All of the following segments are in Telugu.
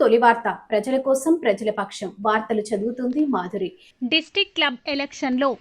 తొలి వార్త. ప్రజల కోసం ప్రజల పక్షం. వార్తలు చదువుతుంది మాధురి. డిస్టిక్ క్లబ్ ఎలక్షన్లో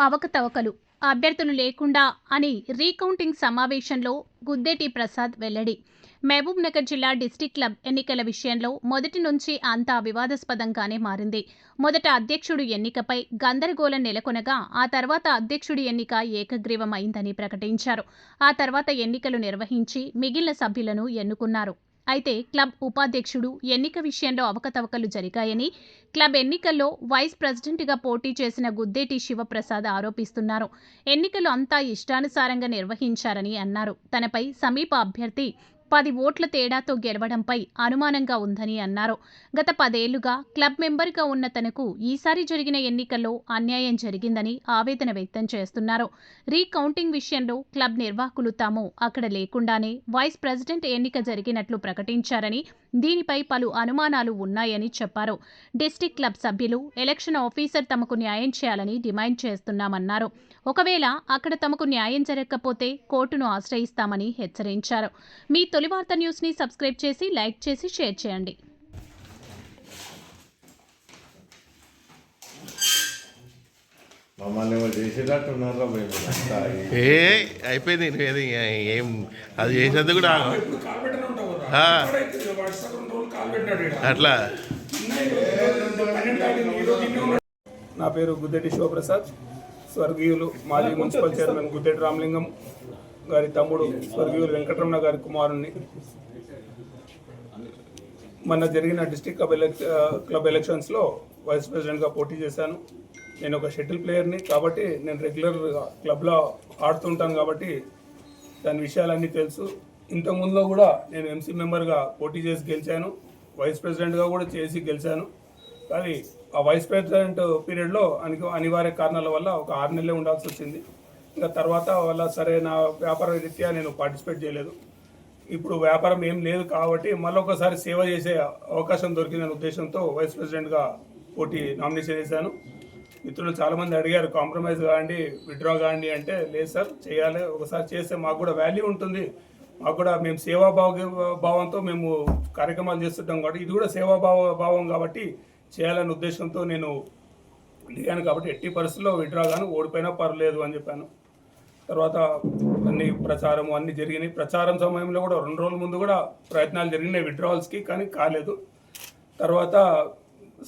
అవకతవకలు. అభ్యర్థులు లేకుండా అని రీకౌంటింగ్ సమావేశంలో గుద్దేటి ప్రసాద్ వెల్లడి. మహబూబ్ నగర్ జిల్లా డిస్టిక్ క్లబ్ ఎన్నికల విషయంలో మొదటి నుంచి అంతా వివాదాస్పదంగానే మారింది. మొదట అధ్యక్షుడు ఎన్నికపై గందరగోళం నెలకొనగా ఆ తర్వాత అధ్యక్షుడి ఎన్నిక ఏకగ్రీవమైందని ప్రకటించారు. ఆ తర్వాత ఎన్నికలు నిర్వహించి మిగిలిన సభ్యులను ఎన్నుకున్నారు. అయితే క్లబ్ ఉపాధ్యక్షుడు ఎన్నిక విషయంలో అవకతవకలు జరిగాయని క్లబ్ ఎన్నికల్లో వైస్ ప్రెసిడెంట్గా పోటీ చేసిన గుద్దేటి శివప్రసాద్ ఆరోపిస్తున్నారు. ఎన్నికలు అంతా ఇష్టానుసారంగా నిర్వహించారని అన్నారు. తనపై సమీప అభ్యర్థి పది ఓట్ల తేడాతో గెలవడంపై అనుమానంగా ఉందని అన్నారు. గత పదేళ్ళుగా క్లబ్ మెంబర్గా ఉన్న తనకు ఈసారి జరిగిన ఎన్నికల్లో అన్యాయం జరిగిందని ఆవేదన వ్యక్తం చేస్తున్నారు. రీకౌంటింగ్ విషయంలో క్లబ్ నిర్వాహకులు తాము అక్కడ లేకుండానే వైస్ ప్రెసిడెంట్ ఎన్నిక జరిగినట్లు ప్రకటించారని దీనిపై పలు అనుమానాలు ఉన్నాయని చెప్పారు. డిస్టిక్ క్లబ్ సభ్యులు ఎలక్షన్ ఆఫీసర్ తమకు న్యాయం చేయాలని డిమాండ్ చేస్తున్నామన్నారు. ఒకవేళ అక్కడ తమకు న్యాయం జరగకపోతే కోర్టును ఆశ్రయిస్తామని హెచ్చరించారు. మీ తొలి వార్త న్యూస్ని సబ్స్క్రైబ్ చేసి లైక్ చేసి షేర్ చేయండి మమ్మల్ని ఏమో చేసేటట్టు ఉన్నారా మేము అంతా ఈ- ఏ అయిపోయింది నువ్వేది ఏం అది చేసేది కూడా. అట్లా. నా పేరు గుద్దెటి శివప్రసాద్ స్వర్గీయులు మాజీ మున్సిపల్ చైర్మన్ గుద్దెటి రామలింగం గారి తమ్ముడు స్వర్గీయులు వెంకటరమణ గారి కుమారుణ్ణి. మొన్న జరిగిన డిస్టిక్ క్లబ్ ఎలక్ క్లబ్ ఎలక్షన్స్లో వైస్ ప్రెసిడెంట్గా పోటీ చేశాను. నేను ఒక షటిల్ ప్లేయర్ని కాబట్టి నేను రెగ్యులర్గా క్లబ్లో ఆడుతుంటాను కాబట్టి దాని విషయాలన్నీ తెలుసు. ఇంతకుముందులో కూడా నేను ఎంసీ మెంబర్గా పోటీ చేసి గెలిచాను. వైస్ ప్రెసిడెంట్గా కూడా చేసి గెలిచాను. కానీ ఆ వైస్ ప్రెసిడెంట్ పీరియడ్లో అని అనివార్య కారణాల వల్ల ఒక ఆరు నెలలే ఉండాల్సి వచ్చింది. ఇంకా తర్వాత వల్ల సరే నా వ్యాపార రీత్యా నేను పార్టిసిపేట్ చేయలేదు. ఇప్పుడు వ్యాపారం ఏం లేదు కాబట్టి మళ్ళొకసారి సేవ చేసే అవకాశం దొరికిందనే ఉద్దేశంతో వైస్ ప్రెసిడెంట్గా పోటీ నామినేషన్ చేశాను మిత్రులు చాలామంది అడిగారు కాంప్రమైజ్ కాండి విత్డ్రా కాండి అంటే లేదు సార్ చేయాలి. ఒకసారి చేస్తే మాకు కూడా వాల్యూ ఉంటుంది. మాకు కూడా మేము సేవాభావ భావంతో మేము కార్యక్రమాలు చేస్తుంటాం కాబట్టి ఇది కూడా సేవాభావ భావం కాబట్టి చేయాలనే ఉద్దేశంతో నేను దిగాను కాబట్టి ఎట్టి పరిస్థితుల్లో విత్డ్రా గాను ఓడిపోయినా పర్లేదు అని చెప్పాను. తర్వాత అన్ని ప్రచారం అన్ని జరిగినాయి. ప్రచారం సమయంలో కూడా రెండు రోజుల ముందు కూడా ప్రయత్నాలు జరిగినాయి విత్డ్రావల్స్కి కానీ కాలేదు. తర్వాత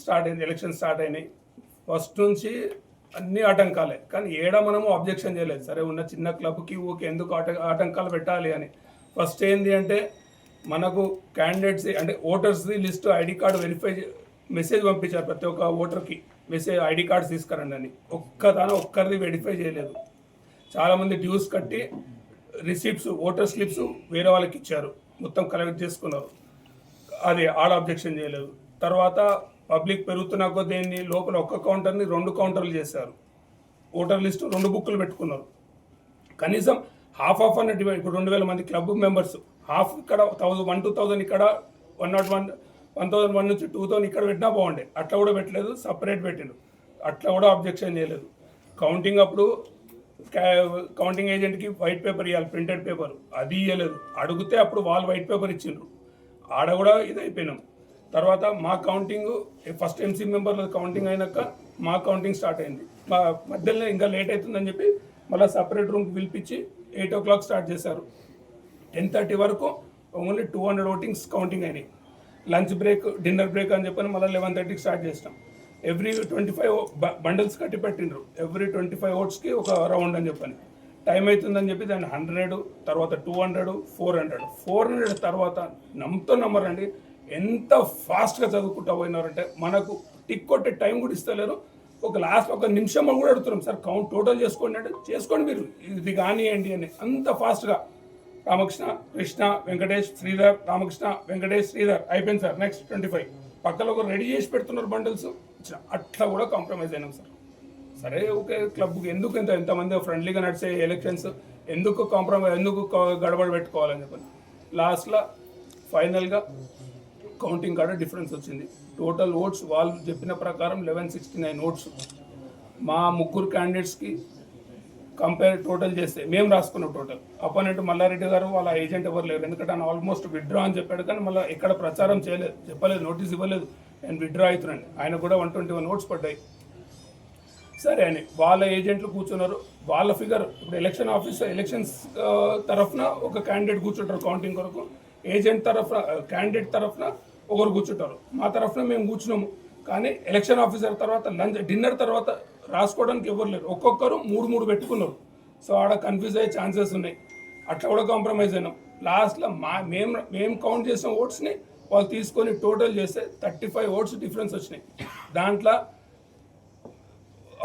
స్టార్ట్ అయింది ఎలక్షన్ స్టార్ట్ అయినాయి. ఫస్ట్ నుంచి అన్ని ఆటంకాలే. కానీ ఏడ మనము అబ్జెక్షన్ చేయలేదు. సరే ఉన్న చిన్న క్లబ్కి ఓకే ఎందుకు ఆట ఆటంకాలు పెట్టాలి అని. ఫస్ట్ ఏంది అంటే మనకు క్యాండిడేట్స్ అంటే ఓటర్స్ది list ID card verify message పంపించారు ప్రతి ఒక్క ఓటర్కి. మెసేజ్ ఐడి కార్డ్స్ తీసుకురండి అని. ఒక్కదాన ఒక్కరిది వెరిఫై చేయలేదు. చాలామంది డ్యూస్ కట్టి రిసిప్ట్స్ ఓటర్ స్లిప్స్ వేరే వాళ్ళకి ఇచ్చారు. మొత్తం కలెక్ట్ చేసుకున్నారు. అది ఆడ అబ్జెక్షన్ చేయలేదు. తర్వాత పబ్లిక్ పెరుగుతున్న కొద్దీ ఏంటి లోపల ఒక్క కౌంటర్ని రెండు కౌంటర్లు చేశారు. ఓటర్ లిస్టు రెండు బుక్కులు పెట్టుకున్నారు. కనీసం హాఫ్ ఆఫ్ అన్నట్టు ఇప్పుడు రెండు వేల మంది క్లబ్ మెంబర్స్ హాఫ్ ఇక్కడ థౌజండ్ వన్ టూ థౌజండ్ ఇక్కడ one not one one thousand one నుంచి టూ థౌసండ్ ఇక్కడ పెట్టినా బాగుండే. అట్లా కూడా పెట్టలేదు సపరేట్ పెట్టిండు. అట్లా కూడా అబ్జెక్షన్ చేయలేదు. కౌంటింగ్ అప్పుడు కౌంటింగ్ ఏజెంట్కి వైట్ పేపర్ ఇవ్వాలి ప్రింటెడ్ పేపర్. అది ఇవ్వలేదు అడిగితే అప్పుడు వాళ్ళు వైట్ పేపర్ ఇచ్చిండ్రు. ఆడ కూడా ఇదైపోయినాం. అయిపోయినాం తర్వాత మా కౌంటింగ్ ఫస్ట్ ఎంసీ మెంబర్ల కౌంటింగ్ అయినాక మా కౌంటింగ్ స్టార్ట్ అయింది. మా మధ్యలో ఇంకా లేట్ అవుతుందని చెప్పి మళ్ళీ సపరేట్ రూమ్కి పిలిపించి ఎయిట్ ఓ క్లాక్ స్టార్ట్ చేశారు. టెన్ థర్టీ వరకు only two hundred votings counting అయినాయి. లంచ్ బ్రేక్ డిన్నర్ బ్రేక్ అని చెప్పని మళ్ళీ లెవెన్ థర్టీకి స్టార్ట్ చేసినాం. ఎవ్రీ ట్వంటీ ఫైవ్ బండిల్స్ కట్టి పెట్టిండ్రు. ఎవ్రీ ట్వంటీ ఫైవ్ ఓట్స్కి ఒక రౌండ్ అని చెప్పని. టైం అవుతుందని చెప్పి దాన్ని హండ్రెడ్ తర్వాత two hundred four hundred four hundred తర్వాత నమ్మతో నమ్మరండి. ఎంత ఫాస్ట్గా చదువుకుంటా పోయినారంటే మనకు టిక్ కొట్టే టైం కూడా ఇస్తలేరు. ఒక లాస్ట్ ఒక నిమిషం కూడా అడుగుతున్నాం సార్ కౌంట్ టోటల్ చేసుకోండి అంటే చేసుకోండి మీరు. ఇది కానివ్వండి అని. అంత ఫాస్ట్గా. రామకృష్ణ కృష్ణ వెంకటేష్ శ్రీధర్ రామకృష్ణ వెంకటేష్ శ్రీధర్ అయిపోయింది సార్. Next twenty five. పక్కన ఒక రెడీ చేసి పెడుతున్నారు బండిల్స్. అట్లా కూడా కాంప్రమైజ్ అయినాం సార్. సరే ఓకే క్లబ్కి ఎందుకు ఇంత ఎంతమంది ఫ్రెండ్లీగా నడిచే ఎలక్షన్స్? ఎందుకు కాంప్రమైజ్ ఎందుకు గడబడ గడబడి పెట్టుకోవాలని చెప్పని. లాస్ట్లో ఫైనల్గా కౌంటింగ్ కాడ డిఫరెన్స్ వచ్చింది. టోటల్ ఓట్స్ వాళ్ళు చెప్పిన ప్రకారం లెవెన్ సిక్స్టీ నైన్ ఓట్స్ మా ముగ్గురు క్యాండిడేట్స్కి కంపేర్ టోటల్ చేస్తే మేము రాసుకున్నాం టోటల్ అపోనెంట్ మల్లారెడ్డి గారు వాళ్ళ ఏజెంట్ ఎవరు లేరు. ఎందుకంటే ఆయన ఆల్మోస్ట్ విత్డ్రా అని చెప్పాడు కానీ మళ్ళీ ఎక్కడ ప్రచారం చేయలేదు. చెప్పలేదు నోటీస్ ఇవ్వలేదు నేను విత్డ్రా అవుతున్నాను ఆయన కూడా వన్ ట్వంటీ వన్ ఓట్స్ పడ్డాయి. సరే అని వాళ్ళ ఏజెంట్లు కూర్చున్నారు. వాళ్ళ ఫిగర్ ఇప్పుడు ఎలక్షన్ ఆఫీసర్ ఎలక్షన్స్ తరఫున ఒక క్యాండిడేట్ కూర్చుంటారు కౌంటింగ్ కొరకు. ఏజెంట్ తరఫున క్యాండిడేట్ తరఫున ఒకరు కూర్చుంటారు? మా తరఫున మేము కూర్చున్నాము. కానీ ఎలక్షన్ ఆఫీసర్ తర్వాత లంచ్ డిన్నర్ తర్వాత రాసుకోవడానికి ఎవరు లేరు. ఒక్కొక్కరు మూడు మూడు పెట్టుకున్నారు. సో ఆడ కన్ఫ్యూజ్ అయ్యే ఛాన్సెస్ ఉన్నాయి. అట్లా కూడా కాంప్రమైజ్ అయినాం. లాస్ట్లో మా మేము మేము కౌంట్ చేసిన ఓట్స్ని వాళ్ళు తీసుకొని టోటల్ చేస్తే థర్టీ ఫైవ్ ఓట్స్ డిఫరెన్స్ వచ్చినాయి. దాంట్లో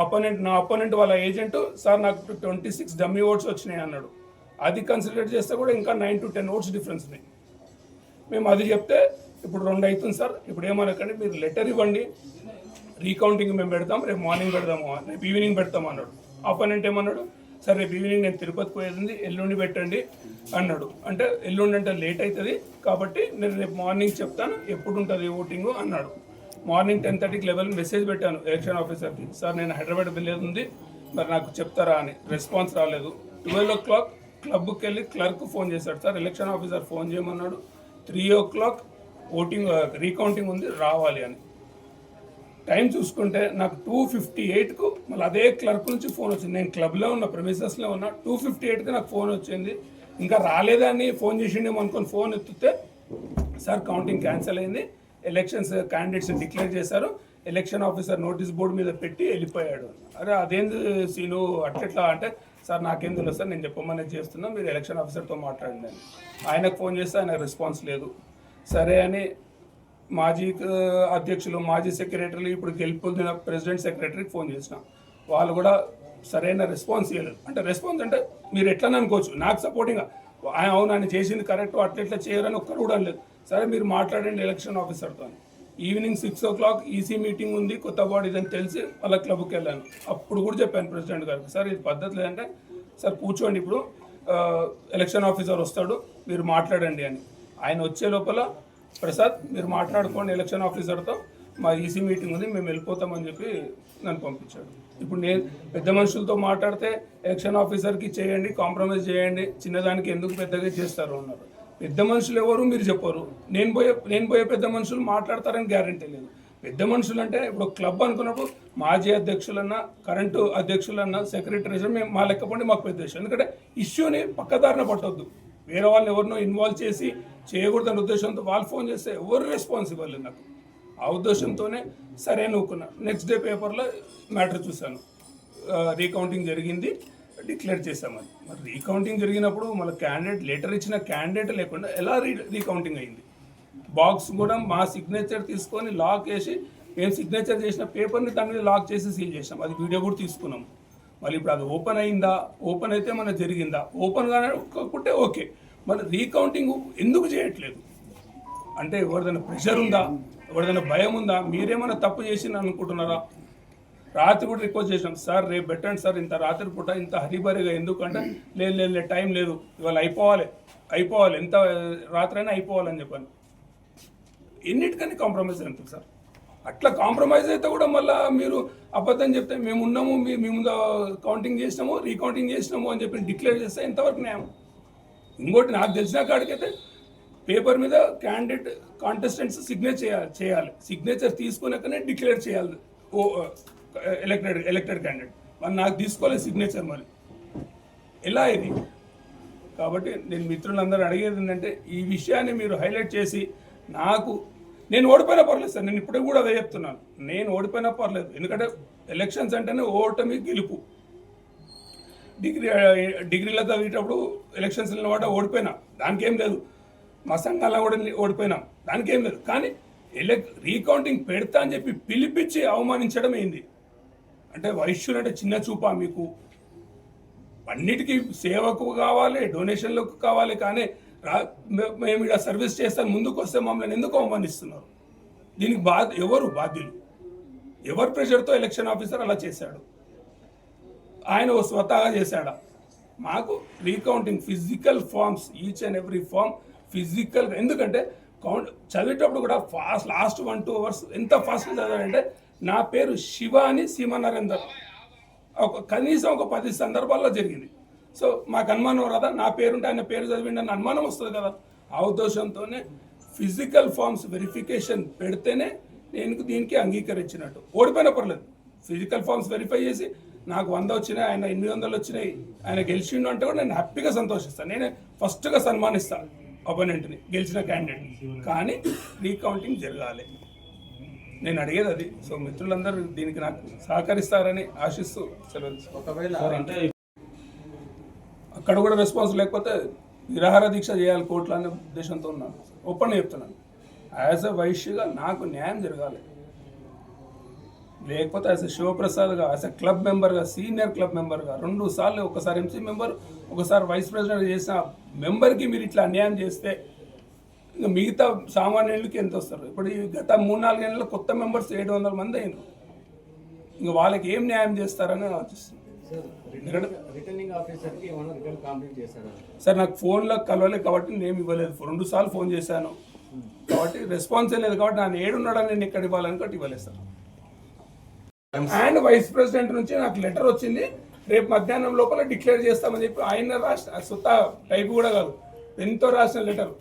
అపోనెంట్ నా అపోనెంట్ వాళ్ళ ఏజెంట్ సార్ నాకు ట్వంటీ సిక్స్ డమ్మీ ఓట్స్ వచ్చినాయి అన్నాడు. అది కన్సిడర్ చేస్తే కూడా ఇంకా nine to ten votes difference ఉన్నాయి. మేము అది చెప్తే ఇప్పుడు రెండు అవుతుంది సార్. ఇప్పుడు ఏమనకండి మీరు లెటర్ ఇవ్వండి. రీకౌంటింగ్ మేము పెడతాం రేపు మార్నింగ్ పెడతాము రేపు ఈవినింగ్ పెడతాం అన్నాడు. ఆపోనెంట్ ఏమన్నాడు సార్ రేపు ఈవినింగ్ నేను తిరుపతి పోయేది ఎల్లుండి పెట్టండి అన్నాడు. అంటే ఎల్లుండి అంటే లేట్ అవుతుంది కాబట్టి నేను రేపు మార్నింగ్ చెప్తాను ఎప్పుడు ఉంటుంది ఓటింగ్ అన్నాడు. మార్నింగ్ టెన్ థర్టీకి లెవెల్ మెసేజ్ పెట్టాను ఎలక్షన్ ఆఫీసర్కి సార్ నేను హైదరాబాద్ వెళ్ళేది ఉంది మరి నాకు చెప్తారా అని. రెస్పాన్స్ రాలేదు. ట్వెల్వ్ ఓ క్లాక్ క్లబ్కి వెళ్ళి క్లర్క్ ఫోన్ చేశాడు. సార్ ఎలక్షన్ ఆఫీసర్ ఫోన్ చేయమన్నాడు. Three o'clock voting recounting ఉంది రావాలి అని. టైం చూసుకుంటే నాకు టూ ఫిఫ్టీ ఎయిట్కు మళ్ళీ అదే క్లర్క్ నుంచి ఫోన్ వచ్చింది. నేను క్లబ్లో ఉన్న ప్రెమిసెస్లో ఉన్నా టూ ఫిఫ్టీ ఎయిట్కి నాకు ఫోన్ వచ్చింది. ఇంకా రాలేదని ఫోన్ చేసిండేమో అనుకొని ఫోన్ ఎత్తితే సార్ కౌంటింగ్ క్యాన్సిల్ అయింది. ఎలక్షన్స్ క్యాండిడేట్స్ డిక్లేర్ చేశారు. ఎలక్షన్ ఆఫీసర్ నోటీస్ బోర్డు మీద పెట్టి వెళ్ళిపోయాడు. అరే అదేంది సీను అట్లెట్లా అంటే సార్ నాకేం తెలియదు సార్ నేను చెప్పమని చేస్తున్నా మీరు ఎలక్షన్ ఆఫీసర్తో మాట్లాడండి అని. ఆయనకు ఫోన్ చేస్తే ఆయన రెస్పాన్స్ లేదు. సరే అని మాజీ అధ్యక్షులు మాజీ సెక్రటరీలు ఇప్పుడు గెలుపొందిన ప్రెసిడెంట్ సెక్రటరీకి ఫోన్ చేసిన. వాళ్ళు కూడా సరైన రెస్పాన్స్ ఇవ్వలేదు అంటే రెస్పాన్స్ అంటే మీరు ఎట్లా అనుకోవచ్చు. నాకు సపోర్టింగ్గా ఆయన అవును ఆయన చేసింది కరెక్ట్ అట్లా ఎట్లా చేయరని ఒక్కరు కూడా లేదు సరే మీరు మాట్లాడండి ఎలక్షన్ ఆఫీసర్తో అని. Evening six o'clock EC meeting ఉంది కొత్త బాడీ ఇదని తెలిసి వాళ్ళ క్లబ్కి వెళ్ళాను. అప్పుడు కూడా చెప్పాను ప్రెసిడెంట్ గారికి సార్ ఇది పద్ధతి లేదంటే సార్ కూర్చోండి ఇప్పుడు ఎలక్షన్ ఆఫీసర్ వస్తాడు మీరు మాట్లాడండి అని. ఆయన వచ్చే లోపల ప్రసాద్ మీరు మాట్లాడుకోండి ఎలక్షన్ ఆఫీసర్తో మా ఈసీ మీటింగ్ ఉంది మేము వెళ్ళిపోతామని చెప్పి నన్ను పంపించాడు. ఇప్పుడు నేను పెద్ద మనుషులతో మాట్లాడితే ఎలక్షన్ ఆఫీసర్కి చేయండి కాంప్రమైజ్ చేయండి చిన్నదానికి ఎందుకు పెద్దగా చేస్తారు అన్నారు. పెద్ద మనుషులు ఎవరు మీరు చెప్పరు. నేను పోయే నేను పోయే పెద్ద మనుషులు మాట్లాడతారని గ్యారంటీ లేదు. పెద్ద మనుషులు అంటే ఇప్పుడు క్లబ్ అనుకున్నప్పుడు మాజీ అధ్యక్షులన్నా కరెంటు అధ్యక్షులన్నా సెక్రటరీస్ మేము మా లెక్కపండి మాకు పెద్ద విషయం ఎందుకంటే ఇష్యూని పక్కదారిన పట్టొద్దు. వేరే వాళ్ళని ఎవరినో ఇన్వాల్వ్ చేసి చేయకూడదనే ఉద్దేశంతో వాళ్ళు ఫోన్ చేస్తే ఎవరు రెస్పాన్స్ ఇవ్వలేదు నాకు. ఆ ఉద్దేశంతోనే సరే అనుకున్నా నెక్స్ట్ డే పేపర్లో మ్యాటర్ చూశాను. రీకౌంటింగ్ జరిగింది. డిక్లేర్ చేశామని. మరి రీకౌంటింగ్ జరిగినప్పుడు మన క్యాండిడేట్ లెటర్ ఇచ్చిన క్యాండిడేట్ లేకుండా ఎలా రీ రీకౌంటింగ్ అయింది? బాక్స్ కూడా మా సిగ్నేచర్ తీసుకొని లాక్ వేసి మేము సిగ్నేచర్ చేసిన పేపర్ని దాని మీద లాక్ చేసి సీల్ చేసాం అది వీడియో కూడా తీసుకున్నాం. మళ్ళీ ఇప్పుడు అది ఓపెన్ అయిందా? ఓపెన్ అయితే మన జరిగిందా? ఓపెన్ కాకుంటే ఓకే. మరి రీకౌంటింగ్ ఎందుకు చేయట్లేదు? అంటే ఎవరిదైనా ప్రెషర్ ఉందా? ఎవరిదైనా భయం ఉందా? మీరేమైనా తప్పు చేసి అనుకుంటున్నారా? రాత్రి కూడా రిక్వెస్ట్ చేసాం సార్ రేపు పెట్టండి సార్ ఇంత రాత్రి పూట ఇంత హరిబరిగా ఎందుకంటే లేదు లేదు లేదు టైం లేదు ఇవాళ అయిపోవాలి అయిపోవాలి ఎంత రాత్రి అయినా అయిపోవాలని చెప్పాను. ఎన్నిటికని కాంప్రమైజ్ అవుతుంది సార్. అట్లా కాంప్రమైజ్ అయితే కూడా మళ్ళీ మీరు అబద్ధం చెప్తే మేము ఉన్నాము మీ మీ ముందు కౌంటింగ్ చేసినాము రీకౌంటింగ్ చేసినాము అని చెప్పి డిక్లేర్ చేస్తే ఎంతవరకు న్యాయం. ఇంకోటి నాకు తెలిసిన కాడికైతే పేపర్ మీద క్యాండిడేట్ కాంటెస్టెంట్స్ సిగ్నేచర్ చేయాలి చేయాలి. సిగ్నేచర్ తీసుకున్నాకనే డిక్లేర్ చేయాలి. ఓ ఎలక్టెడ్ ఎలక్టెడ్ క్యాండిడేట్. మరి నాకు తీసుకోలేదు సిగ్నేచర్ మరి. ఎలా ఇది? కాబట్టి నేను మిత్రులందరూ అడిగేది ఏంటంటే ఈ విషయాన్ని మీరు హైలైట్ చేసి నాకు నేను ఓడిపోయినా పర్లేదు సార్ నేను ఇప్పుడే కూడా అదే చెప్తున్నాను. నేను ఓడిపోయినా పర్లేదు. ఎందుకంటే ఎలక్షన్స్ అంటేనే ఓటమి గెలుపు. డిగ్రీ డిగ్రీలో చదివేటప్పుడు ఎలక్షన్స్ నిలబడ్డ ఓడిపోయినా. దానికేం లేదు. మా సంఘాల కూడా ఓడిపోయినాం. దానికేం లేదు. కానీ ఎలక్ రీకౌంటింగ్ పెడతా అని చెప్పి పిలిపించి అవమానించడం అయింది. అంటే వైశ్యులు అంటే చిన్న చూపా మీకు. అన్నిటికీ సేవకు కావాలి డొనేషన్లకు కావాలి కానీ రా మేము ఇక్కడ సర్వీస్ చేస్తాను ముందుకు వస్తే మమ్మల్ని ఎందుకు అవమానిస్తున్నారు? దీనికి బా ఎవరు బాధ్యులు? ఎవరు ప్రెషర్తో ఎలక్షన్ ఆఫీసర్ అలా చేశాడు? ఆయన ఓ స్వతహాగా చేశాడా? మాకు recounting physical forms each and every form physical ఎందుకంటే కౌంట్ చదివేటప్పుడు కూడా fast last one two hours ఎంత ఫాస్ట్గా చదివాడంటే నా పేరు శివ అని సీమ నరేందర్ ఒక కనీసం ఒక పది సందర్భాల్లో జరిగింది. సో మాకు అనుమానం రాదా? నా పేరుంటే ఆయన పేరు చదివిండి అని అనుమానం వస్తుంది కదా? ఆ ఉద్దేశంతోనే ఫిజికల్ ఫార్మ్స్ వెరిఫికేషన్ పెడితేనే నేను దీనికి అంగీకరించినట్టు. ఓడిపోయినా పర్లేదు. ఫిజికల్ ఫార్మ్స్ వెరిఫై చేసి నాకు వంద వచ్చినాయి ఆయన ఎనిమిది వందలు వచ్చినాయి ఆయన గెలిచిండు అంటే కూడా నేను హ్యాపీగా సంతోషిస్తాను. నేనే ఫస్ట్గా సన్మానిస్తాను అపోనెంట్ని గెలిచిన క్యాండిడేట్ని కానీ రీకౌంటింగ్ జరగాలి. నేను అడిగేది అది. సో మిత్రులందరూ దీనికి నాకు సహకరిస్తారని ఆశిస్తూ సెలవు. ఒకవేళ అంటే అక్కడ కూడా రెస్పాన్స్ లేకపోతే నిరాహార దీక్ష చేయాలి కోర్టులు అనే ఉద్దేశంతో ఉన్నాను. ఓపెన్ చెప్తున్నాను. యాజ్ ఎ వైశ్యగా నాకు న్యాయం జరగాలి. లేకపోతే యాజ్ ఎ శివప్రసాద్గా యాజ్ ఎ క్లబ్ మెంబర్గా సీనియర్ క్లబ్ మెంబర్గా రెండు సార్లు ఒకసారి ఎంసీ మెంబర్ ఒకసారి వైస్ ప్రెసిడెంట్ చేసిన మెంబర్కి మీరు ఇట్లా అన్యాయం చేస్తే ఇంకా మిగతా సామాన్యులకి ఎంత వస్తారు? ఇప్పుడు ఈ గత మూడు నాలుగేళ్ళలో కొత్త మెంబర్స్ ఏడు వందల మంది అయినారు. ఇంకా వాళ్ళకి ఏం న్యాయం చేస్తారని ఆలోచిస్తుంది సార్ నాకు ఫోన్లో కలవలేదు కాబట్టి నేను ఇవ్వలేదు. రెండు సార్లు ఫోన్ చేశాను. కాబట్టి రెస్పాన్స్ లేదు కాబట్టి నేను ఏడున్నాడని నేను ఇక్కడ ఇవ్వాలని కాబట్టి ఇవ్వలేదు సార్. అండ్ వైస్ ప్రెసిడెంట్ నుంచి నాకు లెటర్ వచ్చింది. రేపు మధ్యాహ్నం లోపల డిక్లేర్ చేస్తామని చెప్పి ఆయన రాసిన సుత టైప్ కూడా కాదు. ఎంతో రాసిన లెటర్.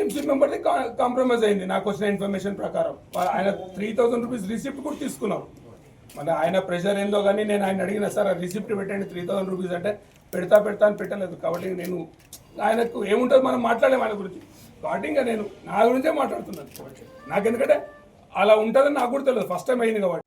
ఎంసీ మెంబర్ది కాంప్రమైజ్ అయింది. నాకు వచ్చిన ఇన్ఫర్మేషన్ ప్రకారం. ఆయన త్రీ థౌసండ్ రూపీస్ రిసిప్ట్ కూడా తీసుకున్నాం. మన ఆయన ప్రెషర్ ఏందో కానీ నేను ఆయన అడిగిన సార్ రిసిప్ట్ పెట్టండి త్రీ థౌసండ్ రూపీస్ అంటే పెడతా పెడతా అని పెట్టలేదు. కాబట్టి నేను ఆయనకు ఏముంటుంది మనం మాట్లాడలేము ఆయన గురించి. కాబట్టి ఇంకా నేను నా గురించే మాట్లాడుతున్నాను. నాకు ఎందుకంటే అలా ఉంటుందని నాకు కూడా తెలియదు. ఫస్ట్ టైం అయింది కాబట్టి.